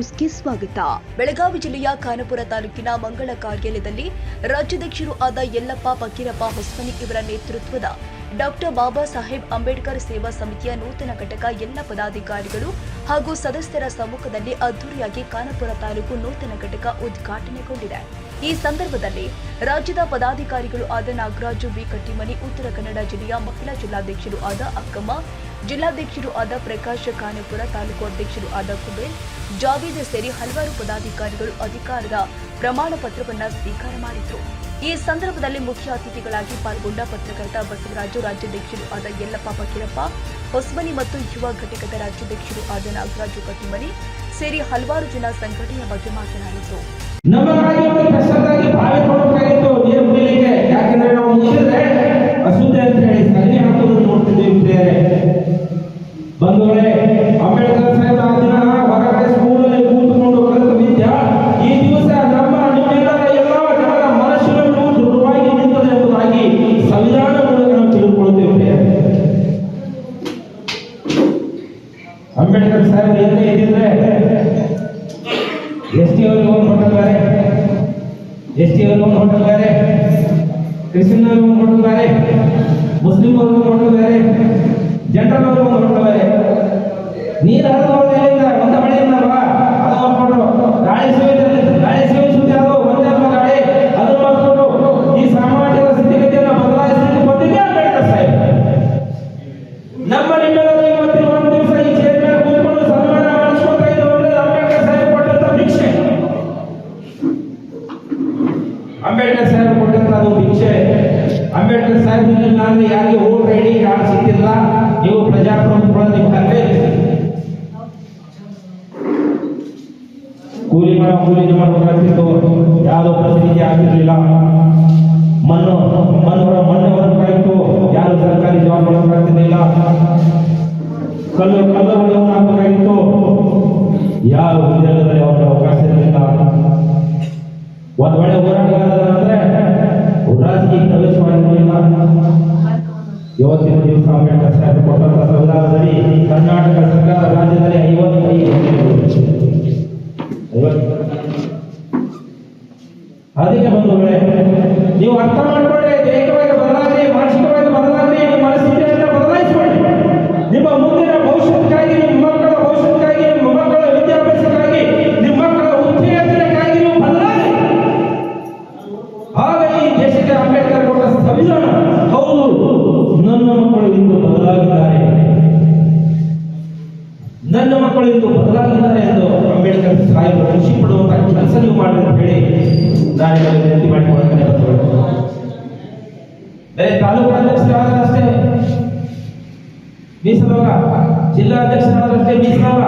ನ್ಯೂಸ್ಗೆ ಸ್ವಾಗತ. ಬೆಳಗಾವಿ ಜಿಲ್ಲೆಯ ಖಾನಪುರ ತಾಲೂಕಿನ ಮಂಗಳ ಕಾರ್ಯಾಲಯದಲ್ಲಿ ರಾಜ್ಯಾಧ್ಯಕ್ಷರು ಆದ ಯಲ್ಲಪ್ಪ ಫಕೀರಪ್ಪ ಹೊಸ್ಮನಿ ಇವರ ನೇತೃತ್ವದ ಡಾಕ್ಟರ್ ಬಾಬಾ ಸಾಹೇಬ್ ಅಂಬೇಡ್ಕರ್ ಸೇವಾ ಸಮಿತಿಯ ನೂತನ ಘಟಕ ಎಲ್ಲ ಪದಾಧಿಕಾರಿಗಳು ಹಾಗೂ ಸದಸ್ಯರ ಸಮ್ಮುಖದಲ್ಲಿ ಅದ್ದೂರಿಯಾಗಿ ಕಾನಪುರ ತಾಲೂಕು ನೂತನ ಘಟಕ ಉದ್ಘಾಟನೆಗೊಂಡಿದೆ. ಈ ಸಂದರ್ಭದಲ್ಲಿ ರಾಜ್ಯದ ಪದಾಧಿಕಾರಿಗಳು ಆದ ನಾಗರಾಜು ಬಿ. ಕಟ್ಟಿಮನಿ, ಉತ್ತರ ಕನ್ನಡ ಜಿಲ್ಲೆಯ ಮಹಿಳಾ ಜಿಲ್ಲಾಧ್ಯಕ್ಷರು ಆದ ಅಕ್ಕಮ್ಮ, ಜಿಲ್ಲಾಧ್ಯಕ್ಷರು ಆದ ಪ್ರಕಾಶ್ ಖಾನಾಪುರ ತಾಲೂಕು ಅಧ್ಯಕ್ಷರು ಆದ ಕುಬೇರ್, ಜಾವೇದ್ ಸೇರಿ ಹಲವಾರು ಪದಾಧಿಕಾರಿಗಳು ಅಧಿಕಾರದ ಪ್ರಮಾಣ ಪತ್ರವನ್ನು ಸ್ವೀಕಾರ ಮಾಡಿದರು. ಈ ಸಂದರ್ಭದಲ್ಲಿ ಮುಖ್ಯ ಅತಿಥಿಗಳಾಗಿ ಪಾಲ್ಗೊಂಡ ಪತ್ರಕರ್ತ ಬಸವರಾಜು ರಾಜ್ಯಾಧ್ಯಕ್ಷರು ಆದ ಯಲ್ಲಪ್ಪ ಫಕೀರಪ್ಪ ಹೊಸಮನಿ ಮತ್ತು ಯುವ ಘಟಕದ ರಾಜ್ಯಾಧ್ಯಕ್ಷರು ಆದ ನಾಗರಾಜು ಕಟ್ಟಿಮನಿ ಸೇರಿ ಹಲವಾರು ಜನ ಸಂಘಟನೆಯ ಬಗ್ಗೆ ಮಾತನಾಡಿದರು ನಮಗಾಗಿ ಒಂದು ಕಷ್ಟದಾಗಿ ಬಾವಿ ಕೊಡಬೇಕಾಗಿತ್ತು ನೀರು ಕುಡಿಲಿಕ್ಕೆ ಯಾಕಂದ್ರೆ ನಾವು ಮುಗಿಸಿದ್ರೆ ಅಶುದ್ಧ ಅಂತ ಹೇಳಿ ಸಗಣಿ ಹಾಕೋದನ್ನು ನೋಡ್ತಿದ್ದೀವಿ ಬೇರೆ ಬಂಧುಗಳೇ ಅಂಬೇಡ್ಕರ್ ಸಾಹೇಬ್ ಆ ದಿನ ಹೊರಗಡೆ ಸ್ಕೂಲಲ್ಲಿ ಕೂತ್ಕೊಂಡು ಕಲಿತ ವಿದ್ಯಾ ಈ ದಿವಸ ನಮ್ಮ ನಿಮ್ಮೆಲ್ಲರ ಎಲ್ಲ ಜನರ ಮನಸ್ಸಿನಲ್ಲೂ ದೃಢವಾಗಿ ನಿಂತದೆ ಎಂಬುದಾಗಿ ಸಂವಿಧಾನ ಮೂಲಕ ನಾವು ತಿಳಿದುಕೊಳ್ತೇವೆ ಬೇರೆ ಅಂಬೇಡ್ಕರ್ ಏನೇ ಇದ್ದಿದ್ರೆ ಎಸ್ ಟಿ ಅವರು ಲೋನ್ ಕೊಟ್ಟಿದ್ದಾರೆ. ಎಸ್ ಟಿ ಅವರು ಲೋನ್ ಕೊಟ್ಟಿದ್ದಾರೆ. ಕ್ರಿಶ್ಚಿಯನ್ ಅವರು ಲೋನ್ ಕೊಟ್ಟಿದ್ದಾರೆ. ಮುಸ್ಲಿಂ ಅವರು ಲೋನ್ ಕೊಟ್ಟಿದ್ದಾರೆ. ಜನರಲ್ ಅವರು ಲೋನ್ ಕೊಟ್ಟಿದ್ದಾರೆ. ನೀರು ಹರಿದು ಹೋಗೋದ್ರಿಂದ ಒಂದು ಮಳೆಯಿಂದ ಅದು ಸೇವಿದ್ರೆ ಗಾಳಿ ಸೇವಿಸುತ್ತೆ ಅದು ಒಂದೇ ಅಲ್ವಾ ಗಾಳಿ ಅದು ಮಾಡ್ಕೊಂಡು ಈ ಸಾಮಾಜಿಕ ಸ್ಥಿತಿಗತಿಯನ್ನು ಬದಲಾಯಿಸಲಿಕ್ಕೆ ಬಂದಿದೆ ಅಂಬೇಡ್ಕರ್ ಸಾಹೇಬ್ ನಮ್ಮ ನಿಮ್ಮೆಲ್ಲರೂ ಇವತ್ತಿನ ಒಂದು ದಿವಸ ಈ ಚೇರ್ ಮೇಲೆ ಕೂತ್ಕೊಂಡು ಸನ್ಮಾನ ಮಾಡಿಸ್ಕೊತಾ ಇದ್ದೀವಿ ಅಂದ್ರೆ ಅಂಬೇಡ್ಕರ್ ಸಾಹೇಬ್ ಕೊಟ್ಟಂತ ಭಿಕ್ಷೆ ಅಂಬೇಡ್ಕರ್ ಸಾಹೇಬ್ ಕೊಟ್ಟಂತ ಅದು ಭಿಕ್ಷೆ. ಅಂಬೇಡ್ಕರ್ ಸಾಹೇಬ್ ನಾನು ಯಾರಿಗೆ ಓಟ್ ಐಡಿ ಕಾರ್ಡ್ ಸಿಕ್ಕಿಲ್ಲ ನೀವು ಪ್ರಜಾಪ್ರಭುತ್ವ ನಿಮ್ಮ ಹಂಗೆ ಕೂಲಿ ಮರ ಕೂಲಿ ಮಾಡಬೇಕಾಗ್ತಿತ್ತು ಯಾವುದೋ ಪ್ರತಿನಿಧಿ ಆಗಿರಲಿಲ್ಲ ಮಣ್ಣು ಮಣ್ಣು ಮಣ್ಣವರ ಮಣ್ಣು ಖುಷಿ ಪಡುವಂತಹ ಕೆಲಸ ನೀವು ಮಾಡಿ ಅಂತ ಹೇಳಿ ನಾನು ವಿನಂತಿ ಮಾಡಿಕೊಳ್ಳುತ್ತೇನೆ ತಾಲೂಕು ಅಧ್ಯಕ್ಷರಾದ್ರೆ ಅಷ್ಟೇ ಮೀಸಲಾಗ ಜಿಲ್ಲಾ ಅಧ್ಯಕ್ಷರಾದ್ರೆ ಅಷ್ಟೇ ಮೀಸಲಾಗ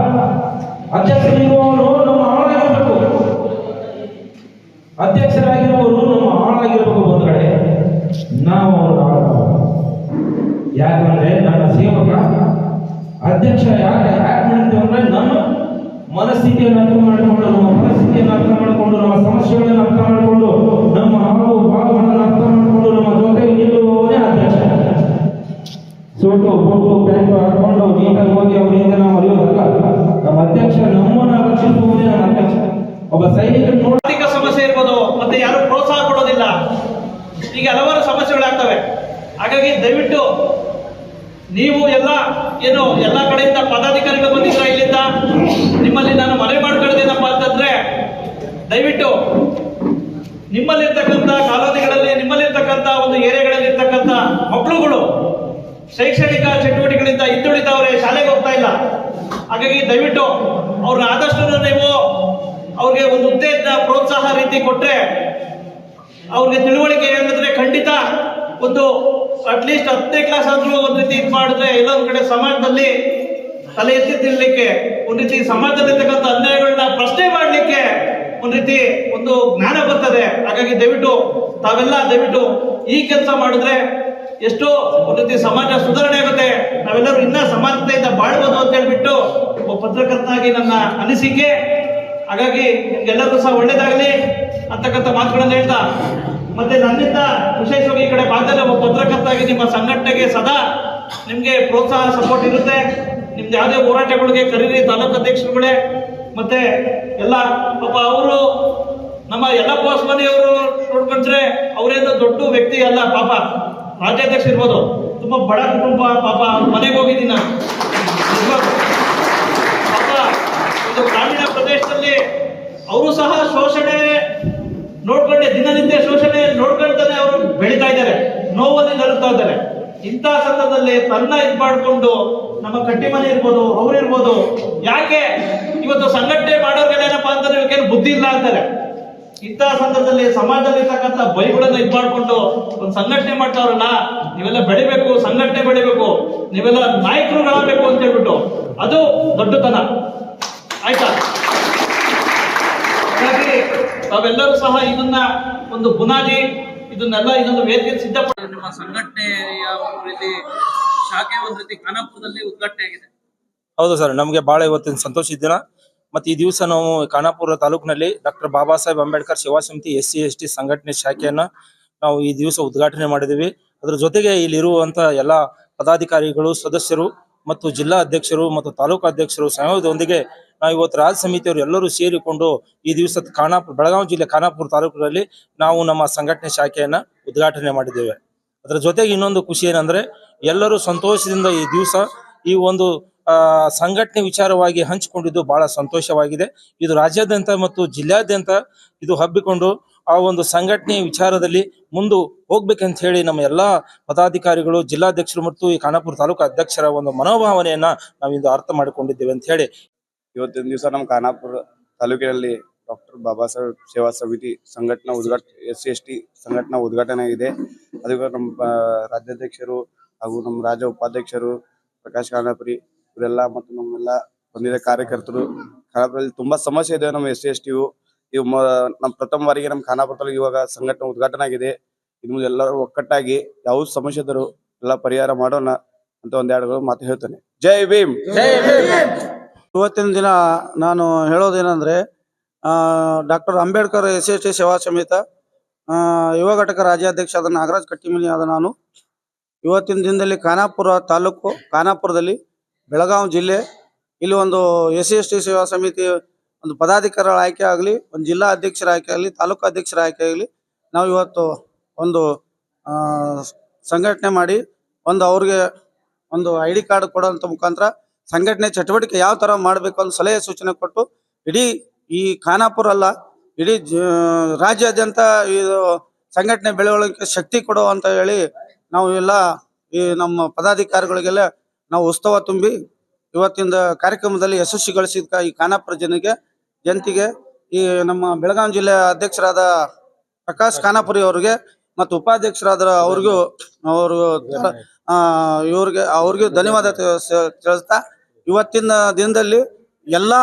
ಅಧ್ಯಕ್ಷರಿರುವವರು ನಮ್ಮ ಆಳಾಗಿರ್ಬೇಕು. ಅಧ್ಯಕ್ಷರಾಗಿರುವವರು ನಮ್ಮ ಆಳಾಗಿರಬೇಕು ಒಂದು ಕಡೆ. ನಾವು ಅವರು ಯಾಕಂದ್ರೆ ನನ್ನ ಸೇವಕ, ಅಧ್ಯಕ್ಷ ಯಾಕೆ ಯಾಕೆ ಮಾಡಿದ್ದೇವೆ ಅಂದ್ರೆ ನಮ್ಮ ಮನಸ್ಥಿತಿಯನ್ನು ಅರ್ಥ ಮಾಡಿಕೊಂಡು, ನಮ್ಮ ಪರಿಸ್ಥಿತಿಯನ್ನು ಅರ್ಥ ಮಾಡಿಕೊಂಡು, ನಮ್ಮ ಸಮಸ್ಯೆಗಳನ್ನು ಅರ್ಥ ಮಾಡಿಕೊಂಡು, ನಮ್ಮ ಹಾವು ಭಾವಗಳನ್ನು ಅರ್ಥ ಮಾಡಿಕೊಂಡು, ನಮ್ಮ ಜೊತೆಗೆ ನಿಲ್ಲುವವನೇ ಅಧ್ಯಕ್ಷ. ಸೋಟು ಬೋಟು ಪ್ಯಾಂಟು ಹಾಕೊಂಡು ನೀಟಾಗಿ ಹೋಗಿ ಅವರಿಂದ ನಾವು ಅರಿಯೋದಲ್ಲ? ನಮ್ಮ ಅಧ್ಯಕ್ಷ ನಮ್ಮನ್ನು ರಕ್ಷಿಸುವುದೇ ನಮ್ಮ ಅಧ್ಯಕ್ಷ. ಒಬ್ಬ ಸೈನಿಕ ಆರ್ಥಿಕ ಸಮಸ್ಯೆ ಇರ್ಬೋದು, ಮತ್ತೆ ಯಾರು ಪ್ರೋತ್ಸಾಹ ಕೊಡೋದಿಲ್ಲ. ಹೀಗೆ ಹಲವಾರು ಸಮಸ್ಯೆಗಳಾಗ್ತವೆ. ಹಾಗಾಗಿ ದಯವಿಟ್ಟು ನೀವು ಎಲ್ಲ, ಏನು, ಎಲ್ಲ ಕಡೆಯಿಂದ ಪದಾಧಿಕಾರಿಗಳು ಬಂದಿದ್ರ ಇಲ್ಲಿಂದ? ನಿಮ್ಮಲ್ಲಿ ನಾನು ಮನೆ ಮಾಡ್ಕೊಳ್ತೀನಪ್ಪ ಅಂತಂದ್ರೆ, ದಯವಿಟ್ಟು ನಿಮ್ಮಲ್ಲಿರ್ತಕ್ಕಂಥ ಕಾಲೋನಿಗಳಲ್ಲಿ, ನಿಮ್ಮಲ್ಲಿರ್ತಕ್ಕಂಥ ಒಂದು ಏರಿಯಾಗಳಲ್ಲಿ ಇರ್ತಕ್ಕಂಥ ಮಕ್ಕಳುಗಳು ಶೈಕ್ಷಣಿಕ ಚಟುವಟಿಕೆಗಳಿಂದ ಹಿಂದುಳಿದವರೇ ಶಾಲೆಗೆ ಹೋಗ್ತಾ ಇಲ್ಲ. ಹಾಗಾಗಿ ದಯವಿಟ್ಟು ಅವ್ರನ್ನ ಆದಷ್ಟು ನೀವು ಅವ್ರಿಗೆ ಒಂದು ಉದ್ದೇಶ ಪ್ರೋತ್ಸಾಹ ರೀತಿ ಕೊಟ್ರೆ ಅವ್ರಿಗೆ ತಿಳುವಳಿಕೆ ಏನಂದ್ರೆ ಖಂಡಿತ ಒಂದು ಅಟ್ಲೀಸ್ಟ್ ಹತ್ತನೇ ಕ್ಲಾಸ್ ಆದ್ರೂ ಒಂದ್ ರೀತಿ ಇದು ಮಾಡಿದ್ರೆ ಇನ್ನೊಂದು ಕಡೆ ಸಮಾಜದಲ್ಲಿ ತಲೆ ಎತ್ತಿ ತಿನ್ಲಿಕ್ಕೆ, ಒಂದ್ ರೀತಿ ಸಮಾಜದಲ್ಲಿರ್ತಕ್ಕಂಥ ಅನ್ಯಾಯಗಳನ್ನ ಪ್ರಶ್ನೆ ಮಾಡ್ಲಿಕ್ಕೆ ಒಂದ್ ರೀತಿ ಒಂದು ಜ್ಞಾನ ಬರ್ತದೆ. ಹಾಗಾಗಿ ದಯವಿಟ್ಟು ತಾವೆಲ್ಲ ದಯವಿಟ್ಟು ಈ ಕೆಲಸ ಮಾಡಿದ್ರೆ ಎಷ್ಟೋ ಒಂದ್ ರೀತಿ ಸಮಾಜ ಸುಧಾರಣೆ ಆಗುತ್ತೆ. ನಾವೆಲ್ಲರೂ ಇನ್ನ ಸಮಾಜದಿಂದ ಬಾಳ್ಬೋದು ಅಂತ ಹೇಳ್ಬಿಟ್ಟು ಒಬ್ಬ ಪತ್ರಕರ್ತನಾಗಿ ನನ್ನ ಅನಿಸಿಕೆ ಹಾಗಾಗಿ ಎಲ್ಲರೂ ಸಹ ಒಳ್ಳೇದಾಗಲಿ ಅಂತಕ್ಕಂಥ ಮಾತುಗಳನ್ನು ಹೇಳ್ತಾ, ಮತ್ತೆ ನನ್ನಿಂದ ವಿಶೇಷವಾಗಿ ಈ ಕಡೆ ಭಾಗದಲ್ಲಿ ಒಬ್ಬ ಪತ್ರಕರ್ತಾಗಿ ನಿಮ್ಮ ಸಂಘಟನೆಗೆ ಸದಾ ನಿಮಗೆ ಪ್ರೋತ್ಸಾಹ ಸಪೋರ್ಟ್ ಇರುತ್ತೆ. ನಿಮ್ದು ಯಾವುದೇ ಹೋರಾಟಗಳಿಗೆ ಕರೀರಿ, ತಾಲೂಕು ಅಧ್ಯಕ್ಷರುಗಳೇ. ಮತ್ತೆ ಎಲ್ಲ ಪಾಪ ಅವರು, ನಮ್ಮ ಎಲ್ಲ ಯಲ್ಲಪ್ಪ ಮನೆಯವರು ನೋಡ್ಕೊಂಡ್ರೆ ಅವರೇನು ದೊಡ್ಡ ವ್ಯಕ್ತಿ ಅಲ್ಲ ಪಾಪ. ರಾಜ್ಯಾಧ್ಯಕ್ಷ ಇರ್ಬೋದು. ತುಂಬಾ ಬಡ ಕುಟುಂಬ ಪಾಪ ಮನೆಗೆ ಹೋಗಿದ್ದೀನಿ ನಾನು. ಗ್ರಾಮೀಣ ಪ್ರದೇಶದಲ್ಲಿ ಅವರು ಸಹ ಶೋಷಣೆ ನೋಡ್ಕೊಂಡೆ, ದಿನನಿತ್ಯ ಶೋಷಣೆ ನೋಡ್ಕೊಳ್ತಾನೆ ಅವರು ಬೆಳೀತಾ ಇದ್ದಾರೆ ನೋವಲ್ಲಿ ನರುತ್ತಾ ಇದ್ದಾರೆ. ಇಂಥ ಸಂದರ್ಭದಲ್ಲಿ ತನ್ನ ಇದು ಮಾಡಿಕೊಂಡು ನಮ್ಮ ಕಟ್ಟಿ ಮನೆ ಇರ್ಬೋದು ಅವ್ರಿರ್ಬೋದು ಯಾಕೆ ಇವತ್ತು ಸಂಘಟನೆ ಮಾಡೋರ್ಗೆಲ್ಲ ಏನಪ್ಪಾ ಅಂತಾರೆ ಇವಕ್ಕೇನು ಬುದ್ಧಿ ಇಲ್ಲ ಅಂತಾರೆ. ಇಂಥ ಸಂದರ್ಭದಲ್ಲಿ ಸಮಾಜದಲ್ಲಿ ಇರ್ತಕ್ಕಂಥ ಬೈಗಳನ್ನ ಇದು ಮಾಡ್ಕೊಂಡು ಒಂದು ಸಂಘಟನೆ ಮಾಡ್ತಾವ್ರಲ್ಲ, ನೀವೆಲ್ಲ ಬೆಳಿಬೇಕು, ಸಂಘಟನೆ ಬೆಳಿಬೇಕು, ನೀವೆಲ್ಲ ನಾಯಕರುಗಳಾಗಬೇಕು ಅಂತ ಹೇಳ್ಬಿಟ್ಟು, ಅದು ದೊಡ್ಡತನ ಆಯ್ತಾ ಹಾಗಾಗಿ ತಾವೆಲ್ಲರೂ ಸಹ ಇದನ್ನ ಒಂದು ಬುನಾದಿ ಇದನ್ನೆಲ್ಲ ಇದೊಂದು ವೇದಿಕೆ ಸಿದ್ಧಪಡ ನಮ್ಮ ಸಂಘಟನೆಯ ಒಂದು ರೀತಿ ಶಾಖೆ ಒಂದು ರೀತಿ ಖಾನಾಪುರದಲ್ಲಿ ಉದ್ಘಾಟನೆ ಆಗಿದೆ. ಹೌದು ಸರ್ ನಮಗೆ ಬಹಳ ಇವತ್ತಿನ ಸಂತೋಷ ದಿನ. ಮತ್ತೆ ಈ ದಿವಸ ನಾವು ಖಾನಾಪುರ ತಾಲೂಕಿನಲ್ಲಿ ಡಾಕ್ಟರ್ ಬಾಬಾ ಸಾಹೇಬ್ ಅಂಬೇಡ್ಕರ್ ಸೇವಾ ಸಮಿತಿ ಎಸ್ ಸಿ ಎಸ್ ಟಿ ಸಂಘಟನೆ ಶಾಖೆಯನ್ನ ನಾವು ಈ ದಿವಸ ಉದ್ಘಾಟನೆ ಮಾಡಿದ್ದೀವಿ. ಅದರ ಜೊತೆಗೆ ಇಲ್ಲಿರುವಂಥ ಎಲ್ಲಾ ಪದಾಧಿಕಾರಿಗಳು ಸದಸ್ಯರು ಮತ್ತು ಜಿಲ್ಲಾ ಅಧ್ಯಕ್ಷರು ಮತ್ತು ತಾಲೂಕು ಅಧ್ಯಕ್ಷರು ಸಹಯೋಗದೊಂದಿಗೆ ನಾವು ಇವತ್ತು ರಾಜ್ಯ ಸಮಿತಿಯವರು ಎಲ್ಲರೂ ಸೇರಿಕೊಂಡು ಈ ದಿವಸ ಖಾನಾಪುರ, ಬೆಳಗಾವಿ ಜಿಲ್ಲೆ ಖಾನಾಪುರ ತಾಲೂಕಿನಲ್ಲಿ ನಾವು ನಮ್ಮ ಸಂಘಟನೆ ಶಾಖೆಯನ್ನ ಉದ್ಘಾಟನೆ ಮಾಡಿದ್ದೇವೆ. ಅದರ ಜೊತೆಗೆ ಇನ್ನೊಂದು ಖುಷಿ ಏನಂದ್ರೆ ಎಲ್ಲರೂ ಸಂತೋಷದಿಂದ ಈ ದಿವಸ ಈ ಒಂದು ಸಂಘಟನೆ ವಿಚಾರವಾಗಿ ಹಂಚಿಕೊಂಡಿದ್ದು ಬಹಳ ಸಂತೋಷವಾಗಿದೆ. ಇದು ರಾಜ್ಯಾದ್ಯಂತ ಮತ್ತು ಜಿಲ್ಲಾದ್ಯಂತ ಇದು ಹಬ್ಬಿಕೊಂಡು ಆ ಒಂದು ಸಂಘಟನೆ ವಿಚಾರದಲ್ಲಿ ಮುಂದೆ ಹೋಗ್ಬೇಕಂತ ಹೇಳಿ ನಮ್ಮ ಎಲ್ಲಾ ಪದಾಧಿಕಾರಿಗಳು ಜಿಲ್ಲಾಧ್ಯಕ್ಷರು ಮತ್ತು ಈ ಖಾನಾಪುರ ತಾಲೂಕು ಅಧ್ಯಕ್ಷರ ಒಂದು ಮನೋಭಾವನೆಯನ್ನ ನಾವಿಂದು ಅರ್ಥ ಮಾಡಿಕೊಂಡಿದ್ದೇವೆ ಅಂತ ಹೇಳಿ. ಇವತ್ತಿನ ದಿವಸ ನಮ್ಮ ಖಾನಾಪುರ ತಾಲೂಕಿನಲ್ಲಿ ಡಾಕ್ಟರ್ ಬಾಬಾ ಸಾಹೇಬ್ ಸೇವಾ ಸಮಿತಿ ಸಂಘಟನಾ ಉದ್ಘಾಟ, ಎಸ್ ಸಿ ಎಸ್ ಟಿ ಸಂಘಟನಾ ಉದ್ಘಾಟನೆ ಇದೆ. ಅದಕ್ಕೆ ನಮ್ಮ ರಾಜ್ಯಾಧ್ಯಕ್ಷರು ಹಾಗೂ ನಮ್ಮ ರಾಜ್ಯ ಉಪಾಧ್ಯಕ್ಷರು ಪ್ರಕಾಶ್ ಖಾನಾಪುರಿ ಇವರೆಲ್ಲ ಮತ್ತು ನಮ್ಮೆಲ್ಲ ಬಂದಿದ್ದ ಕಾರ್ಯಕರ್ತರು. ಖಾನಾಪುರದಲ್ಲಿ ತುಂಬಾ ಸಮಸ್ಯೆ ಇದೆ ನಮ್ಮ ಎಸ್ ಸಿ ಎಸ್ ಟಿಯು ಇವು ಮ- ನಮ್ಮ ಪ್ರಥಮ ಬಾರಿಗೆ ನಮ್ಮ ಖಾನಾಪುರದಲ್ಲಿ ಇವಾಗ ಸಂಘಟನೆ ಉದ್ಘಾಟನೆ ಆಗಿದೆ. ಇನ್ನು ಮುಂದೆ ಎಲ್ಲರೂ ಒಕ್ಕಟ್ಟಾಗಿ ಯಾವ ಸಮಸ್ಯೆ ಇದ್ದರೂ ಎಲ್ಲ ಪರಿಹಾರ ಮಾಡೋಣ ಅಂತ ಒಂದೆರಡು ಮಾತು ಹೇಳ್ತೇನೆ. ಜೈ ಭೀಮ್! ಇವತ್ತಿನ ದಿನ ನಾನು ಹೇಳೋದೇನೆಂದರೆ doctor Ambedkar S S T ಸೇವಾ ಸಮಿತ ಆ, ಯುವ ಘಟಕ ರಾಜ್ಯಾಧ್ಯಕ್ಷ ಆದ ನಾಗರಾಜ್ ಕಟ್ಟಿಮನಿ ಆದ ನಾನು. ಇವತ್ತಿನ ದಿನದಲ್ಲಿ ಖಾನಾಪುರ ತಾಲೂಕು ಖಾನಾಪುರದಲ್ಲಿ ಬೆಳಗಾವಿ ಜಿಲ್ಲೆ ಇಲ್ಲಿ ಒಂದು ಎಸ್ ಸಿ ಎಸ್ ಟಿ ಸೇವಾ ಸಮಿತಿ ಒಂದು ಪದಾಧಿಕಾರಿಗಳ ಆಯ್ಕೆ ಆಗಲಿ, ಒಂದು ಜಿಲ್ಲಾ ಅಧ್ಯಕ್ಷರ ಆಯ್ಕೆ ಆಗಲಿ, ತಾಲೂಕು ಅಧ್ಯಕ್ಷರ ಆಯ್ಕೆ ಆಗಲಿ, ನಾವು ಇವತ್ತು ಒಂದು ಸಂಘಟನೆ ಮಾಡಿ, ಒಂದು ಅವ್ರಿಗೆ ಒಂದು ಐ ಡಿ ಕಾರ್ಡ್ ಕೊಡೋಂಥ ಮುಖಾಂತರ ಸಂಘಟನೆ ಚಟುವಟಿಕೆ ಯಾವ ತರ ಮಾಡಬೇಕು ಅಂತ ಸಲಹೆ ಸೂಚನೆ ಕೊಟ್ಟು, ಇಡೀ ಈ ಖಾನಾಪುರ ಅಲ್ಲ, ಇಡೀ ರಾಜ್ಯಾದ್ಯಂತ ಇದು ಸಂಘಟನೆ ಬೆಳವಣಿಗೆ ಶಕ್ತಿ ಕೊಡೋ ಅಂತ ಹೇಳಿ ನಾವು ಎಲ್ಲ ಈ ನಮ್ಮ ಪದಾಧಿಕಾರಿಗಳಿಗೆಲ್ಲ ನಾವು ಉತ್ಸವ ತುಂಬಿ ಇವತ್ತಿನ ಕಾರ್ಯಕ್ರಮದಲ್ಲಿ ಯಶಸ್ವಿ ಯಶಸ್ವಿಗೊಳಿಸಿದ ಈ ಖಾನಾಪುರ ಜನರಿಗೆ ಜನತೆಗೆ ಈ ನಮ್ಮ ಬೆಳಗಾವಿ ಜಿಲ್ಲೆ ಅಧ್ಯಕ್ಷರಾದ ಪ್ರಕಾಶ್ ಖಾನಾಪುರಿ ಅವರಿಗೆ ಮತ್ತು ಉಪಾಧ್ಯಕ್ಷರಾದ ಅವ್ರಿಗೂ ಅವರು ಇವ್ರಿಗೆ ಅವ್ರಿಗೂ ಧನ್ಯವಾದ ತಿಳಿಸ- ತಿಳಿಸ್ತಾ ಇವತ್ತಿನ ದಿನದಲ್ಲಿ ಎಲ್ಲ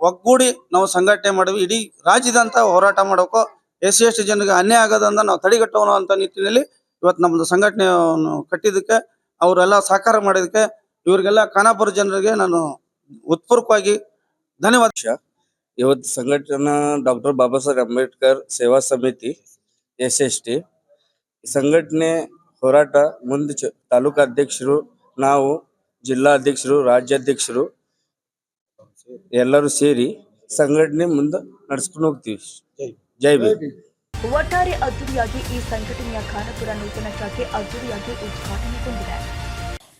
ಒಗ್ಗೂಡಿ ನಾವು ಸಂಘಟನೆ ಮಾಡಿವಿ ಇಡೀ ರಾಜ್ಯದಂತ ಹೋರಾಟ ಮಾಡೋಕೋ ಎಸ್ ಎಷ್ಟು ಜನರಿಗೆ ಅನ್ಯಾಯ ಆಗೋದಂದ ನಾವು ತಡೆಗಟ್ಟೋಣ ಅಂತ ನಿಟ್ಟಿನಲ್ಲಿ ಇವತ್ತು ನಮ್ಮದು ಸಂಘಟನೆಯನ್ನು ಕಟ್ಟಿದ್ದಕ್ಕೆ ಅವರೆಲ್ಲ ಸಹಕಾರ ಮಾಡಿದಕ್ಕೆ ಇವರಿಗೆಲ್ಲ ಖಾನಾಪುರ ಜನರಿಗೆ ನಾನು ಉತ್ಪೂರ್ವಕವಾಗಿ ಧನ್ಯವಾದ. ಇವತ್ತು ಸಂಘಟನಾ ಡಾಕ್ಟರ್ ಬಾಬಾ ಸಾಹೇಬ್ ಅಂಬೇಡ್ಕರ್ ಸೇವಾ ಸಮಿತಿ ಎಸ್ ಎಸ್ ಟಿ ಸಂಘಟನೆ ಹೋರಾಟ ಮುಂದೆ ಚ- ತಾಲೂಕು ಅಧ್ಯಕ್ಷರು ನಾವು ಜಿಲ್ಲಾ ಅಧ್ಯಕ್ಷರು ರಾಜ್ಯಾಧ್ಯಕ್ಷರು ಎಲ್ಲರೂ ಸೇರಿ ಸಂಘಟನೆ ಮುಂದೆ ನಡೆಸ್ಕೊಂಡು ಹೋಗ್ತೀವಿ. ಜೈ ಬಿ ಒಟ್ಟಾರೆ ಅದ್ದೂರಿಯಾಗಿ ಈ ಸಂಘಟನೆಯ ಖಾನಪುರ ನೂತನ ಶಾಖೆ ಅದ್ದೂರಿಯಾಗಿ ಉದ್ಘಾಟನೆಗೊಂಡಿದೆ